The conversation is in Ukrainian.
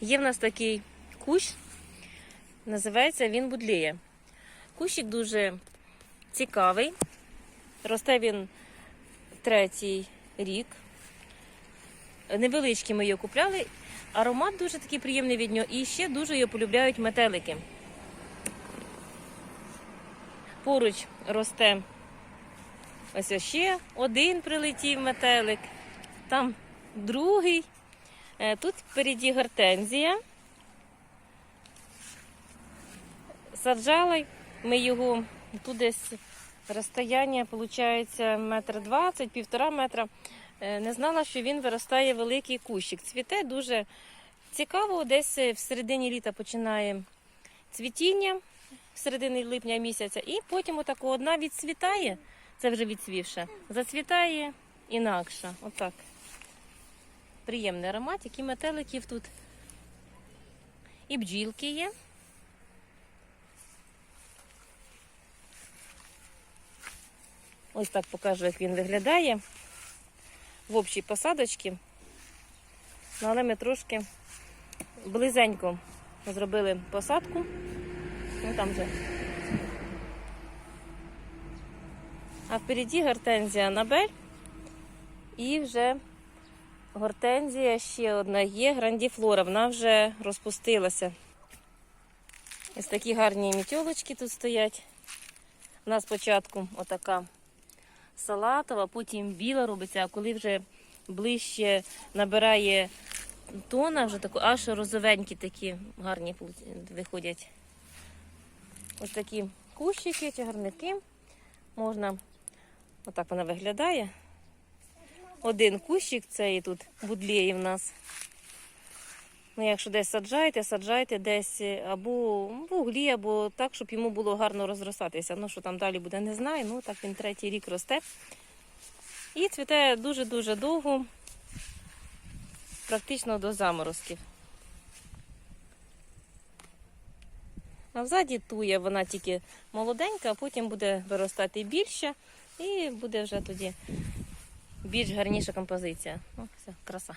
Є в нас такий кущ, називається він будлея. Кущик дуже цікавий. Росте він третій рік. Невеличкий ми його купляли. Аромат дуже такий приємний від нього. І ще дуже його полюбляють метелики. Поруч росте ось ще один прилетів метелик, там другий. Е, Тут впереді гортензія. Саджали ми його тут десь розстояння, виходить, метр двадцять, півтора метра. Е, Не знала, що він виростає великий кущик. Цвіте дуже цікаво, десь в середині літа починає цвітіння, в середині липня місяця, і потім отако одна відцвітає, це вже відцвівша, зацвітає інакше. Отак. Приємний аромат, які метеликів тут. І бджілки є. Ось так покажу, як він виглядає в общій посадочці. Ну, але ми трошки близенько зробили посадку. Ну там вже. А впереді гортензія Анабель. І вже гортензія ще одна є, грандіфлора. Вона вже розпустилася. Ось такі гарні мітьолочки тут стоять. У нас спочатку отака салатова, потім біла робиться, а коли вже ближче набирає тона, вже таку, аж розовенькі такі гарні виходять. Ось такі кущики, чагарники. Можна, отак вона виглядає. Один кущик, це і тут будлеє в нас. Ну, якщо десь саджаєте, саджайте десь або в углі, або так, щоб йому було гарно розростатися. Ну, що там далі буде, не знаю. Ну, так він третій рік росте. І цвіте дуже-дуже довго, практично до заморозків. А взаді тує вона тільки молоденька, а потім буде виростати більше і буде вже тоді більш гарніша композиція. О, все, краса.